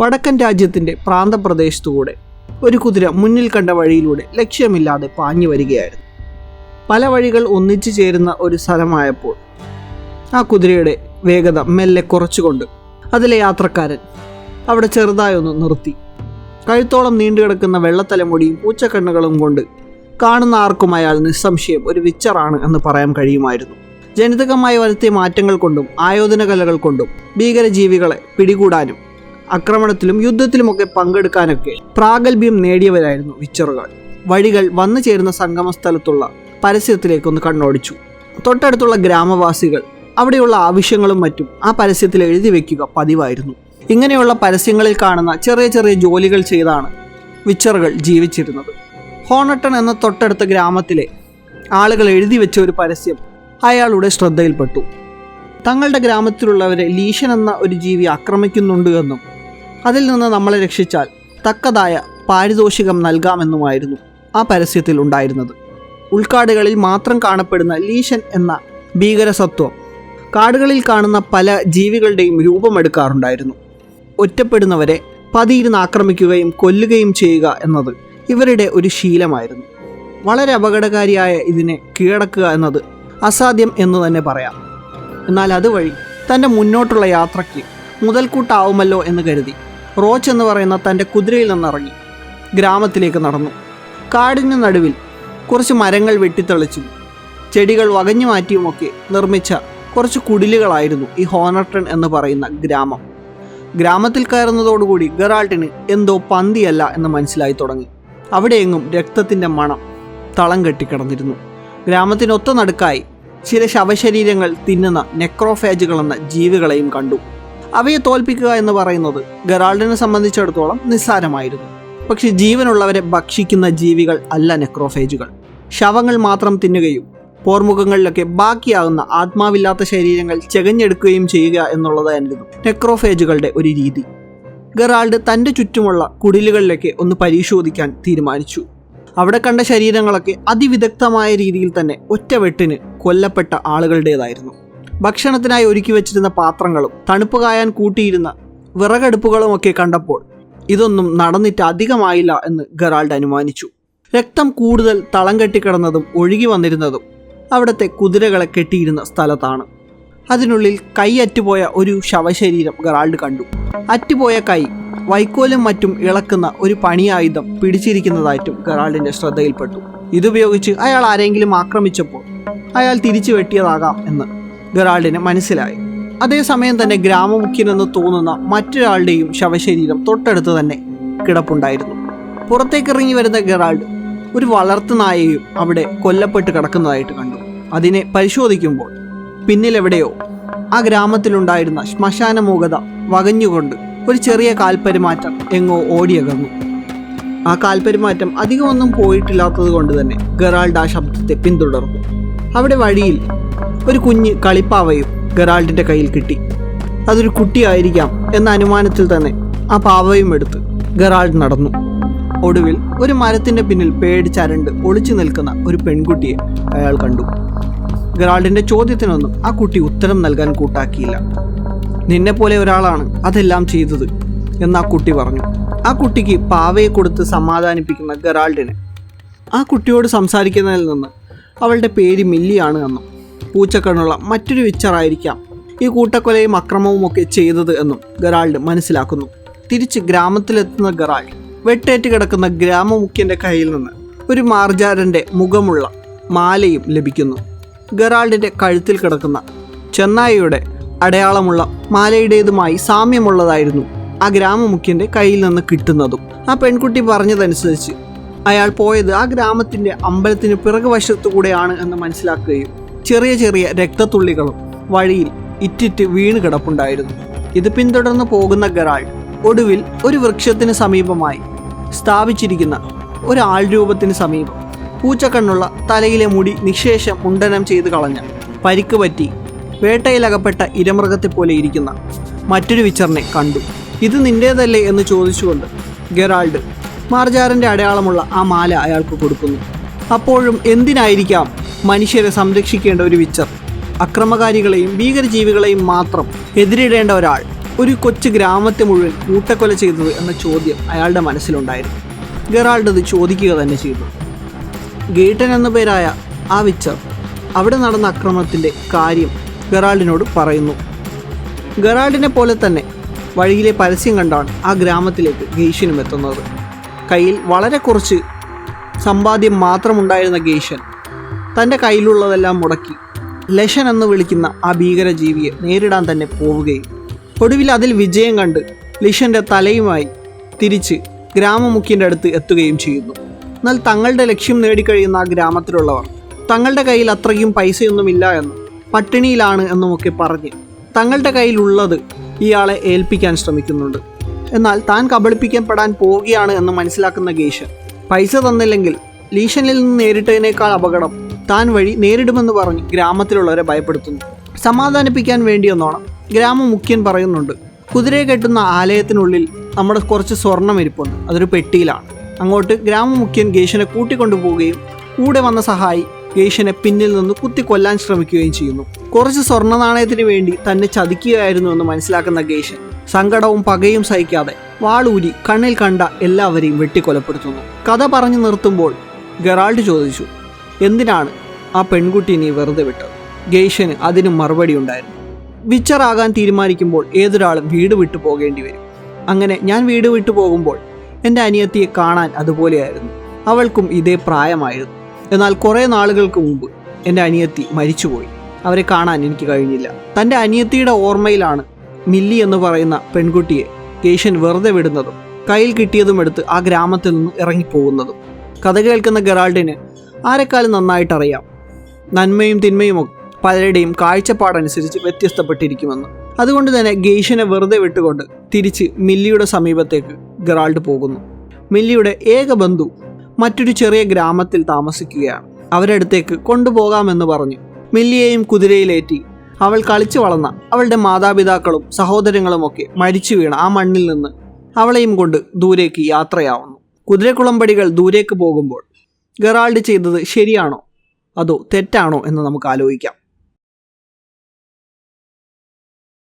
വടക്കൻ രാജ്യത്തിന്റെ പ്രാന്തപ്രദേശത്തുകൂടെ ഒരു കുതിര മുന്നിൽ കണ്ട വഴിയിലൂടെ ലക്ഷ്യമില്ലാതെ പാഞ്ഞു വരികയായിരുന്നു. പല വഴികൾ ഒന്നിച്ചു ചേരുന്ന ഒരു സ്ഥലമായപ്പോൾ ആ കുതിരയുടെ വേഗത മെല്ലെ കുറച്ചുകൊണ്ട് അതിലെ യാത്രക്കാരൻ അവിടെ ചെറുതായൊന്ന് നിർത്തി. കഴുത്തോളം നീണ്ടുകിടക്കുന്ന വെള്ളത്തലമുടിയും പൂച്ചക്കണ്ണുകളും കൊണ്ട് കാണുന്ന ആർക്കും അയാൾ നിസ്സംശയം ഒരു വിച്ചറാണ് എന്ന് പറയാൻ കഴിയുമായിരുന്നു. ജനിതകമായി വരുത്തിയ മാറ്റങ്ങൾ കൊണ്ടും ആയോധന കലകൾ കൊണ്ടും ഭീകരജീവികളെ പിടികൂടാനും ആക്രമണത്തിലും യുദ്ധത്തിലുമൊക്കെ പങ്കെടുക്കാനൊക്കെ പ്രാഗൽഭ്യം നേടിയവരായിരുന്നു വിച്ചറുകൾ വഴികൾ വന്നു ചേരുന്ന സംഗമ സ്ഥലത്തുള്ള പരസ്യത്തിലേക്കൊന്ന് കണ്ണോടിച്ചു. തൊട്ടടുത്തുള്ള ഗ്രാമവാസികൾ അവിടെയുള്ള ആവശ്യങ്ങളും മറ്റും ആ പരസ്യത്തിൽ എഴുതി വെക്കുക പതിവായിരുന്നു. ഇങ്ങനെയുള്ള പരസ്യങ്ങളിൽ കാണുന്ന ചെറിയ ചെറിയ ജോലികൾ ചെയ്താണ് വിച്ചറുകൾ ജീവിച്ചിരുന്നത്. ഹോണട്ടൺ എന്ന തൊട്ടടുത്ത ഗ്രാമത്തിലെ ആളുകൾ എഴുതി വെച്ച ഒരു പരസ്യം അയാളുടെ ശ്രദ്ധയിൽപ്പെട്ടു. തങ്ങളുടെ ഗ്രാമത്തിലുള്ളവരെ ലീഷൻ എന്ന ഒരു ജീവി ആക്രമിക്കുന്നുണ്ട് എന്നും അതിൽ നിന്ന് നമ്മളെ രക്ഷിച്ചാൽ തക്കതായ പാരിതോഷികം നൽകാമെന്നുമായിരുന്നു ആ പരസ്യത്തിൽ ഉണ്ടായിരുന്നത്. ഉൾക്കാടുകളിൽ മാത്രം കാണപ്പെടുന്ന ലീഷൻ എന്ന ഭീകരസത്വം കാടുകളിൽ കാണുന്ന പല ജീവികളുടെയും രൂപമെടുക്കാറുണ്ടായിരുന്നു ഒറ്റപ്പെടുന്നവരെ പതിയിരുന്ന് ആക്രമിക്കുകയും കൊല്ലുകയും ചെയ്യുക എന്നത് ഇവരുടെ ഒരു ശീലമായിരുന്നു. വളരെ അപകടകാരിയായ ഇതിനെ കീഴടക്കുക എന്നത് അസാധ്യം എന്ന് തന്നെ പറയാം. എന്നാൽ അതുവഴി തന്റെ മുന്നോട്ടുള്ള യാത്രയ്ക്ക് മുതൽക്കൂട്ടാവുമല്ലോ എന്ന് കരുതി റോച്ച് എന്ന് പറയുന്ന തന്റെ കുതിരയിൽ നിന്നിറങ്ങി. ഗ്രാമത്തിലേക്ക് നടന്നു. കാടിന് നടുവിൽ കുറച്ച് മരങ്ങൾ വെട്ടിത്തെളിച്ചും. ചെടികൾ വകഞ്ഞു മാറ്റിയുമൊക്കെ നിർമ്മിച്ച കുറച്ച് കുടിലുകളായിരുന്നു ഈ ഹോണർട്ടൺ എന്ന് പറയുന്ന ഗ്രാമം. ഗ്രാമത്തിൽ കയറുന്നതോടുകൂടി ഗറാൾട്ടിന് എന്തോ പന്തിയല്ല എന്ന് മനസ്സിലായി തുടങ്ങി. അവിടെയെങ്ങും രക്തത്തിന്റെ മണം തളം കെട്ടിക്കിടന്നിരുന്നു. ഗ്രാമത്തിനൊത്ത നടുക്കായി ചില ശവശരീരങ്ങൾ തിന്നുന്ന നെക്രോഫേജുകളെന്ന ജീവികളെയും കണ്ടു. അവയെ തോൽപ്പിക്കുക എന്ന് പറയുന്നത് ഗറാൾഡിനെ സംബന്ധിച്ചിടത്തോളം നിസ്സാരമായിരുന്നു. പക്ഷെ ജീവനുള്ളവരെ ഭക്ഷിക്കുന്ന ജീവികൾ അല്ല നെക്രോഫേജുകൾ. ശവങ്ങൾ മാത്രം തിന്നുകയും പോർമുഖങ്ങളിലൊക്കെ ബാക്കിയാകുന്ന ആത്മാവില്ലാത്ത ശരീരങ്ങൾ ചെകഞ്ഞെടുക്കുകയും ചെയ്യുക എന്നുള്ളതായിരുന്നു നെക്രോഫേജുകളുടെ ഒരു രീതി. ഗറാൾഡ് തന്റെ ചുറ്റുമുള്ള കുടിലുകളിലൊക്കെ ഒന്ന് പരിശോധിക്കാൻ തീരുമാനിച്ചു. അവിടെ കണ്ട ശരീരങ്ങളൊക്കെ അതിവിദഗ്ധമായ രീതിയിൽ തന്നെ ഒറ്റവെട്ടിന് കൊല്ലപ്പെട്ട ആളുകളുടേതായിരുന്നു. ഭക്ഷണത്തിനായി ഒരുക്കി വെച്ചിരുന്ന പാത്രങ്ങളും തണുപ്പ് കായാൻ കൂട്ടിയിരുന്ന വിറകടുപ്പുകളും ഒക്കെ കണ്ടപ്പോൾ ഇതൊന്നും നടന്നിട്ട് അധികമായില്ല എന്ന് ഗറാൾഡ് അനുമാനിച്ചു. രക്തം കൂടുതൽ തളം കെട്ടിക്കിടന്നതും ഒഴുകി വന്നിരുന്നതും അവിടുത്തെ കുതിരകളെ കെട്ടിയിരുന്ന സ്ഥലത്താണ്. അതിനുള്ളിൽ കൈ അറ്റുപോയ ഒരു ശവശരീരം ഗറാൾഡ് കണ്ടു. അറ്റുപോയ കൈ വൈക്കോലും മറ്റും ഇളക്കുന്ന ഒരു പണിയായുധം പിടിച്ചിരിക്കുന്നതായിട്ടും ഗറാൾഡിന്റെ ശ്രദ്ധയിൽപ്പെട്ടു. ഇതുപയോഗിച്ച് അയാൾ ആരെങ്കിലും ആക്രമിച്ചപ്പോൾ അയാൾ തിരിച്ചു വെട്ടിയതാകാം എന്ന് ഗറാൾഡിന് മനസ്സിലായി. അതേസമയം തന്നെ ഗ്രാമമുഖ്യനെന്ന് തോന്നുന്ന മറ്റൊരാളുടെയും ശവശരീരം തൊട്ടടുത്ത് തന്നെ കിടപ്പുണ്ടായിരുന്നു. പുറത്തേക്ക് ഇറങ്ങി വരുന്ന ഗറാൾഡ് ഒരു വളർത്തു നായയും അവിടെ കൊല്ലപ്പെട്ട് കിടക്കുന്നതായിട്ട് കണ്ടു. അതിനെ പരിശോധിക്കുമ്പോൾ പിന്നിലെവിടെയോ ആ ഗ്രാമത്തിലുണ്ടായിരുന്ന ശ്മശാന മൂകത വകഞ്ഞുകൊണ്ട് ഒരു ചെറിയ കാൽപരിമാറ്റം എങ്ങോ ഓടിയകന്നു. ആ കാൽപരിമാറ്റം അധികമൊന്നും പോയിട്ടില്ലാത്തത് കൊണ്ട് തന്നെ ഗറാൾഡ് ആ ശബ്ദത്തെ പിന്തുടർന്നു. അവിടെ വഴിയിൽ ഒരു കുഞ്ഞ് കളിപ്പാവയും ഗറാൾഡിന്റെ കയ്യിൽ കിട്ടി. അതൊരു കുട്ടിയായിരിക്കാം എന്ന അനുമാനത്തിൽ തന്നെ ആ പാവയും എടുത്ത് ഗെറാൾഡ് നടന്നു. ഒടുവിൽ ഒരു മരത്തിന്റെ പിന്നിൽ പേടിച്ചരണ്ട് ഒളിച്ചു നിൽക്കുന്ന ഒരു പെൺകുട്ടിയെ അയാൾ കണ്ടു. ഗറാൾഡിന്റെ ചോദ്യത്തിനൊന്നും ആ കുട്ടി ഉത്തരം നൽകാൻ കൂട്ടാക്കിയില്ല. നിന്നെപ്പോലെ ഒരാളാണ് അതെല്ലാം ചെയ്തത് എന്ന് ആ കുട്ടി പറഞ്ഞു. ആ കുട്ടിക്ക് പാവയെ കൊടുത്ത് സമാധാനിപ്പിക്കുന്ന ഗെറാൾഡിനെ ആ കുട്ടിയോട് സംസാരിക്കുന്നതിൽ നിന്ന് അവളുടെ പേര് മില്ലിയാണ് എന്നും പൂച്ചക്കണ്ണുള്ള മറ്റൊരു വിച്ചറായിരിക്കാം ഈ കൂട്ടക്കൊലയും അക്രമവും ഒക്കെ ചെയ്തത് എന്നും ഗറാൾഡ് മനസ്സിലാക്കുന്നു. തിരിച്ച് ഗ്രാമത്തിലെത്തുന്ന ഗറാൾഡ് വെട്ടേറ്റ് കിടക്കുന്ന ഗ്രാമമുഖ്യന്റെ കയ്യിൽ നിന്ന് ഒരു മാർജാരന്റെ മുഖമുള്ള മാലയും ലഭിക്കുന്നു. ഗറാൾഡിന്റെ കഴുത്തിൽ കിടക്കുന്ന ചെന്നായിയുടെ അടയാളമുള്ള മാലയുടേതുമായി സാമ്യമുള്ളതായിരുന്നു ആ ഗ്രാമമുഖ്യന്റെ കയ്യിൽ നിന്ന് കിട്ടുന്നതും. ആ പെൺകുട്ടി പറഞ്ഞതനുസരിച്ച് അയാൾ പോയത് ആ ഗ്രാമത്തിന്റെ അമ്പലത്തിന് പിറകുവശത്തു കൂടെയാണ് എന്ന് മനസ്സിലാക്കുകയും ചെറിയ ചെറിയ രക്തത്തുള്ളികളും വഴിയിൽ ഇറ്റിറ്റ് വീണ് കിടപ്പുണ്ടായിരുന്നു ഇത് പിന്തുടർന്ന് പോകുന്ന ഗറാൾ ഒടുവിൽ ഒരു വൃക്ഷത്തിന് സമീപമായി സ്ഥാപിച്ചിരിക്കുന്ന ഒരു ആൾരൂപത്തിന് സമീപം പൂച്ചക്കണ്ണുള്ള തലയിലെ മുടി നിശേഷം മുണ്ടനം ചെയ്ത് കളഞ്ഞ പരിക്ക് പറ്റി വേട്ടയിലകപ്പെട്ട ഇരമൃഗത്തെ പോലെ ഇരിക്കുന്ന മറ്റൊരു വിച്ചറിനെ കണ്ടു. ഇത് നിന്റേതല്ലേ എന്ന് ചോദിച്ചുകൊണ്ട് ഗെറാൾഡ് മാർജാറിന്റെ അടയാളമുള്ള ആ മാല അയാൾക്ക് കൊടുക്കുന്നു. അപ്പോഴും എന്തിനായിരിക്കാം മനുഷ്യരെ സംരക്ഷിക്കേണ്ട ഒരു വിച്ചർ. അക്രമകാരികളെയും ഭീകരജീവികളെയും മാത്രം എതിരിടേണ്ട ഒരാൾ ഒരു കൊച്ചു ഗ്രാമത്തെ മുഴുവൻ കൂട്ടക്കൊല ചെയ്തത് എന്ന ചോദ്യം അയാളുടെ മനസ്സിലുണ്ടായിരുന്നു. ഗെറാൾഡ് അത് ചോദിക്കുക തന്നെ ചെയ്തു. ഗേട്ടൻ എന്ന പേരായ ആ വിച്ചർ അവിടെ നടന്ന അക്രമത്തിന്റെ കാര്യം ഗെറാൾഡിനോട് പറയുന്നു. ഗെറാൾഡിനെ പോലെ തന്നെ വഴിയിലെ പരസ്യം കണ്ടാണ് ആ ഗ്രാമത്തിലേക്ക് ഗെയ്ഷനും എത്തുന്നത്. കയ്യിൽ വളരെ കുറച്ച് സമ്പാദ്യം മാത്രമുണ്ടായിരുന്ന ഗെയ്ഷൻ തന്റെ കയ്യിലുള്ളതെല്ലാം മുടക്കി. ലഷൻ എന്ന് വിളിക്കുന്ന ആ ഭീകര ജീവിയെ നേരിടാൻ തന്നെ പോവുകയും ഒടുവിൽ അതിൽ വിജയം കണ്ട് ലിഷന്റെ തലയുമായി തിരിച്ച് ഗ്രാമമുഖ്യന്റെ അടുത്ത് എത്തുകയും ചെയ്യുന്നു. എന്നാൽ തങ്ങളുടെ ലക്ഷ്യം നേടിക്കഴിയുന്ന ആ ഗ്രാമത്തിലുള്ളവർ തങ്ങളുടെ കയ്യിൽ അത്രയും പൈസയൊന്നുമില്ല എന്നും പട്ടിണിയിലാണ് എന്നുമൊക്കെ പറഞ്ഞ് തങ്ങളുടെ കയ്യിലുള്ളത് ഇയാളെ ഏൽപ്പിക്കാൻ ശ്രമിക്കുന്നുണ്ട്. എന്നാൽ താൻ കബളിപ്പിക്കപ്പെടാൻ പോവുകയാണ് എന്ന് മനസ്സിലാക്കുന്ന ഗേഷൻ പൈസ തന്നില്ലെങ്കിൽ ലീഷനിൽ നിന്ന് നേരിട്ടതിനേക്കാൾ അപകടം താൻ വഴി നേരിടുമെന്ന് പറഞ്ഞ് ഗ്രാമത്തിലുള്ളവരെ ഭയപ്പെടുത്തുന്നു. സമാധാനിപ്പിക്കാൻ വേണ്ടിയെന്നോണം ഗ്രാമമുഖ്യൻ പറയുന്നുണ്ട് കുതിരയെ കെട്ടുന്ന ആലയത്തിനുള്ളിൽ നമ്മുടെ കുറച്ച് സ്വർണം ഇരിപ്പുണ്ട്. അതൊരു പെട്ടിയിലാണ്. അങ്ങോട്ട് ഗ്രാമമുഖ്യൻ ഗേഷനെ കൂട്ടിക്കൊണ്ടുപോവുകയും കൂടെ വന്ന സഹായി ഗേഷനെ പിന്നിൽ നിന്ന് കുത്തി കൊല്ലാൻ ശ്രമിക്കുകയും ചെയ്യുന്നു. കുറച്ച് സ്വർണ നാണയത്തിന് വേണ്ടി തന്നെ ചതിക്കുകയായിരുന്നു എന്ന് മനസ്സിലാക്കുന്ന ഗേഷൻ സങ്കടവും പകയും സഹിക്കാതെ വാളൂരി കണ്ണിൽ കണ്ട എല്ലാവരെയും വെട്ടിക്കൊലപ്പെടുത്തുന്നു. കഥ പറഞ്ഞു നിർത്തുമ്പോൾ ഗെറാൾഡ് ചോദിച്ചു എന്തിനാണ് ആ പെൺകുട്ടി നീ വെറുതെ വിട്ടത്? ഗെയ്ഷന് അതിന് മറുപടി ഉണ്ടായിരുന്നു. വിച്ചറാകാൻ തീരുമാനിക്കുമ്പോൾ ഏതൊരാളും വീട് വിട്ടു പോകേണ്ടി വരും. അങ്ങനെ ഞാൻ വീട് വിട്ടു പോകുമ്പോൾ എന്റെ അനിയത്തിയെ കാണാൻ അതുപോലെയായിരുന്നു. അവൾക്കും ഇതേ പ്രായമായിരുന്നു. എന്നാൽ കുറേ നാളുകൾക്ക് മുമ്പ് എന്റെ അനിയത്തി മരിച്ചുപോയി. അവരെ കാണാൻ എനിക്ക് കഴിഞ്ഞില്ല. തന്റെ അനിയത്തിയുടെ ഓർമ്മയിലാണ് മില്ലി എന്ന് പറയുന്ന പെൺകുട്ടിയെ കേശൻ വെറുതെ വിടുന്നതും കയ്യിൽ കിട്ടിയതും എടുത്ത് ആ ഗ്രാമത്തിൽ നിന്ന് ഇറങ്ങിപ്പോകുന്നതും. കഥ കേൾക്കുന്ന ഗറാൾഡിന് ആരെക്കാളും നന്നായിട്ടറിയാം. നന്മയും തിന്മയും പലരുടെയും കാഴ്ചപ്പാടനുസരിച്ച് വ്യത്യസ്തപ്പെട്ടിരിക്കുമെന്ന്. അതുകൊണ്ട് തന്നെ ഗെയ്ഷനെ വെറുതെ വിട്ടുകൊണ്ട് തിരിച്ച് മില്ലിയുടെ സമീപത്തേക്ക് ഗറാൾഡ് പോകുന്നു. മില്ലിയുടെ ഏക ബന്ധു മറ്റൊരു ചെറിയ ഗ്രാമത്തിൽ താമസിക്കുകയാണ്. അവരടുത്തേക്ക് കൊണ്ടുപോകാമെന്ന് പറഞ്ഞു മില്ലിയെയും കുതിരയിലേറ്റി അവൾ കളിച്ചു വളർന്ന അവളുടെ മാതാപിതാക്കളും സഹോദരങ്ങളുമൊക്കെ മരിച്ചു വീണ ആ മണ്ണിൽ നിന്ന് അവളെയും കൊണ്ട് ദൂരേക്ക് യാത്രയാവുന്നു. കുതിരക്കുളമ്പടികൾ ദൂരേക്ക് പോകുമ്പോൾ ഗറാൾഡ് ചെയ്തത് ശരിയാണോ? അതോ തെറ്റാണോ എന്ന് നമുക്ക് ആലോചിക്കാം.